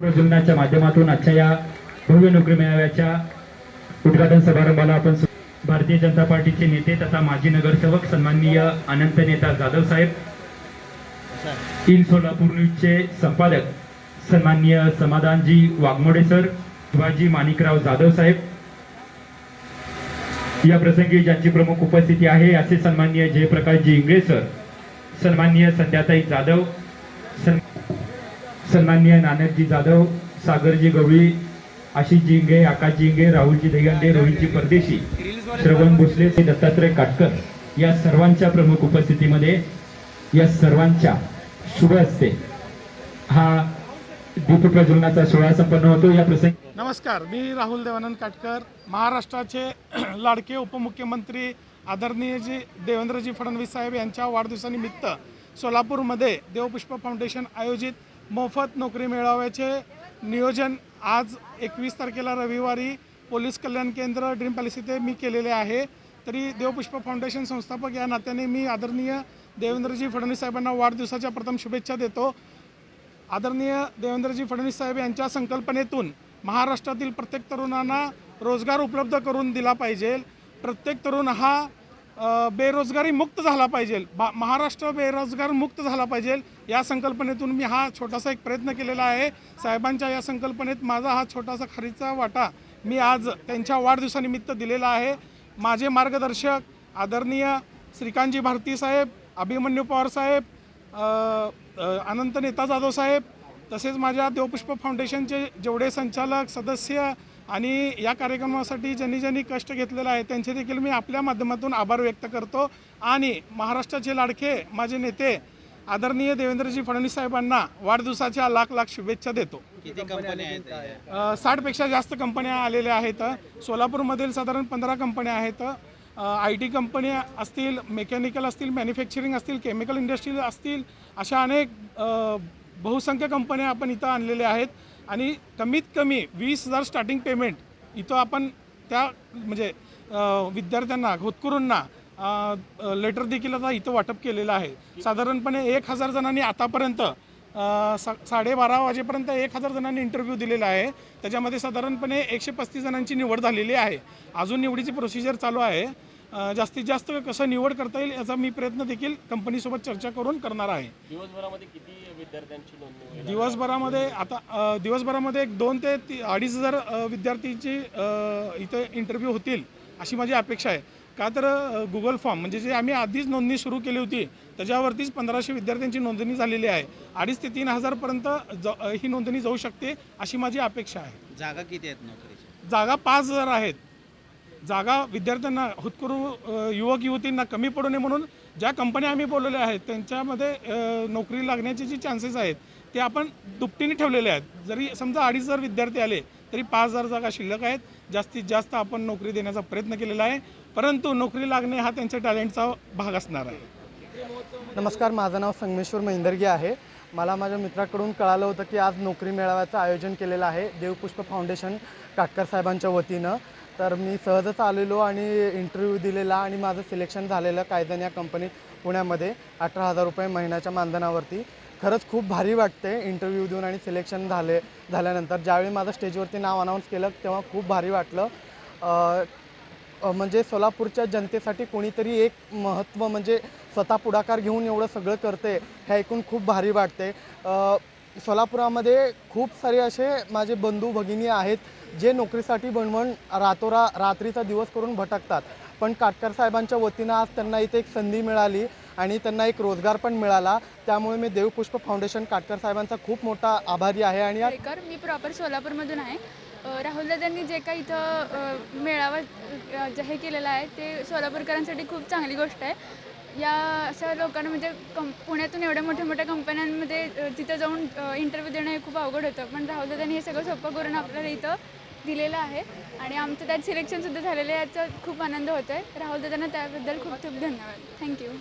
प्रज्वलनाच्या माध्यमातून आजच्या या भव्य नोकरी मेळाव्याच्या उद्घाटन समारंभाला आपण भारतीय जनता पार्टीचे नेते तथा माजी नगरसेवक सन्माननीय अनंत नेता जाधव साहेब इन सोलापूर न्यूजचे संपादक सन्माननीय समाधानजी वाघमोडे सर शिवाजी माणिकराव जाधव साहेब. या प्रसंगी ज्यांची प्रमुख उपस्थिती आहे असे सन्माननीय जयप्रकाशजी इंगळे सर सन्माननीय संध्याताई जाधव सन सन्माननीय नानकजी जाधव सागरजी गवळी आशिष जिंगे आकाश जिंगे राहुलजी दहीहंडे रोहितजी परदेशी श्रवण भोसले दत्तात्रय काटकर या सर्वांच्या प्रमुख उपस्थितीमध्ये या सर्वांच्या शुभ असते हा दीपप्रज्वलनाचा सोहळा संपन्न होतो. या प्रसंगी नमस्कार मी राहुल देवानंद काटकर महाराष्ट्राचे लाडके उपमुख्यमंत्री आदरणीयजी देवेंद्रजी फडणवीस साहेब यांच्या वाढदिवसानिमित्त सोलापूरमध्ये देवपुष्प फाउंडेशन आयोजित मोफत नोकरी मेळाव्याचे नियोजन आज एकवीस तारखेला रविवारी पोलीस कल्याण केंद्र ड्रीम पॅलेस इथे मी केलेले आहे. तरी देवपुष्प फाउंडेशन संस्थापक या नात्याने मी आदरणीय देवेंद्रजी फडणवीस साहेबांना वाढदिवसाच्या प्रथम शुभेच्छा देतो. आदरणीय देवेंद्रजी फडणवीस साहेब यांच्या संकल्पनेतून महाराष्ट्रातील प्रत्येक तरुणांना रोजगार उपलब्ध करून दिला पाहिजे. प्रत्येक तरुण हा बेरोजगारी मुक्त झाला पाहिजे. बा महाराष्ट्र बेरोजगार मुक्त झाला पाहिजे. या संकल्पनेतून मी हा छोटासा एक प्रयत्न केलेला आहे. साहेबांच्या या संकल्पनेत माझा हा छोटासा खारीचा वाटा मी आज त्यांच्या वाढदिवसानिमित्त दिलेला आहे. माझे मार्गदर्शक आदरणीय श्रीकांतजी भारती साहेब अभिमन्यू पवार साहेब अनंत नेता जाधव साहेब तसेच माझ्या देवपुष्प फाउंडेशनचे जेवढे संचालक सदस्य आणि या कार्यक्रमासाठी ज्यांनी ज्यांनी कष्ट घेतलेलं आहे त्यांचे देखील मी आपल्या माध्यमातून आभार व्यक्त करतो. आणि महाराष्ट्राचे लाडके माझे नेते आदरणीय देवेंद्रजी फडणवीस साहेबांना वाढदिवसाच्या लाख लाख शुभेच्छा देतो. किती कंपन्या आहेत त्याच्या? अ, साठपेक्षा जास्त कंपन्या आलेल्या आहेत. सोलापूरमधील साधारण पंधरा कंपन्या आहेत. आय टी कंपन्या असतील मेकॅनिकल असतील मॅन्युफॅक्चरिंग असतील केमिकल इंडस्ट्री असतील अशा अनेक अ, बहुसंख्य कंपन्या आपण इथं आणलेल्या आहेत. आणि कमीत कमी वीस हजार स्टार्टिंग पेमेंट इथं आपण त्या म्हणजे अ, विद्यार्थ्यांना होतकरूंना लेटर देखील आता इथं वाटप केलेलं आहे. साधारणपणे एक हजार जणांनी आतापर्यंत सा साडेबारा वाजेपर्यंत एक हजार जणांनी इंटरव्ह्यू दिलेला आहे. त्याच्यामध्ये साधारणपणे एकशे पस्तीस जणांची निवड झालेली आहे. अजून निवडीची प्रोसिजर चालू आहे. जास्तीत जास्त कसं निवड करता येईल याचा मी प्रयत्न देखील कंपनीसोबत चर्चा करून करणार आहे. दिवसभरामध्ये किती विद्यार्थ्यांची दिवसभरामध्ये आता दिवसभरामध्ये एक दोन ते अडीच हजार अ, इथं इंटरव्ह्यू होतील अशी माझी अपेक्षा आहे. का तर गुगल फॉर्म म्हणजे जे आम्ही आधीच नोंदणी सुरू केली होती त्याच्यावरतीच पंधराशे विद्यार्थ्यांची नोंदणी झालेली आहे. अडीच ते तीन हजारपर्यंत ज ही नोंदणी जाऊ शकते अशी माझी अपेक्षा आहे. जागा किती आहेत नोकरीच्या जागा पाच हजार आहेत. जागा विद्यार्थ्यांना हुतकरू युवक युवतींना कमी पडू नये म्हणून ज्या कंपन्या आम्ही बोलवल्या आहेत त्यांच्यामध्ये नोकरी लागण्याचे जे चान्सेस आहेत ते आपण दुपटीने ठेवलेले आहेत. जरी समजा अडीच हजार विद्यार्थी आले तरी पाच हजार जागा शिल्लक आहेत. जास्तीत जास्त आपण नोकरी देण्याचा प्रयत्न केलेला आहे. परंतु नोकरी लागणे हा त्यांच्या टॅलेंटचा भाग असणार आहे. नमस्कार माझं नाव संगमेश्वर महिंदरगे आहे. मला माझ्या मित्राकडून कळालं होतं की आज नोकरी मेळाव्याचं आयोजन केलेलं आहे देवपुष्प फाउंडेशन काटकर साहेबांच्या वतीनं. तर मी सहजच आलेलो आणि इंटरव्ह्यू दिलेला आणि माझं सिलेक्शन झालेलं कायदन या कंपनीत पुण्यामध्ये अठरा हजार रुपये महिन्याच्या मानधनावरती. खरंच खूप भारी वाटते इंटरव्ह्यू देऊन आणि सिलेक्शन झाले झाल्यानंतर. ज्यावेळी माझं स्टेजवरती नाव अनाऊन्स केलं तेव्हा खूप भारी वाटलं. म्हणजे सोलापूरच्या जनतेसाठी कोणीतरी एक महत्त्व म्हणजे स्वतः पुढाकार घेऊन एवढं सगळं करते हे ऐकून खूप भारी वाटते. सोलापुरामध्ये खूप सारे असे माझे बंधू भगिनी आहेत जे नोकरीसाठी बनवण रातोरा रात्रीचा दिवस करून भटकतात. पण काटकर साहेबांच्या वतीनं आज त्यांना इथे एक संधी मिळाली आणि त्यांना एक रोजगार पण मिळाला. त्यामुळे मी देवपुष्प फाउंडेशन काटकर साहेबांचा खूप मोठा आभारी आहे आणि मी प्रॉपर सोलापूरमधून आहे. राहुल राहुलदादांनी जे काही इथं मेळावा जाहीर जे हे केलेला आहे ते सोलापूरकरांसाठी खूप चांगली गोष्ट आहे. या अशा लोकांना म्हणजे कं पुण्यातून एवढ्या मोठ्या मोठ्या कंपन्यांमध्ये तिथं जाऊन इंटरव्ह्यू देणं हे खूप अवघड होतं. पण राहुल दादांनी हे सगळं सोपं करून आपल्याला इथं दिलेलं आहे. आणि आमचं त्यात सिलेक्शनसुद्धा झालेलं आहे याचा खूप आनंद होतो आहे राहुल दादांना त्याबद्दल खूप खूप धन्यवाद. थँक्यू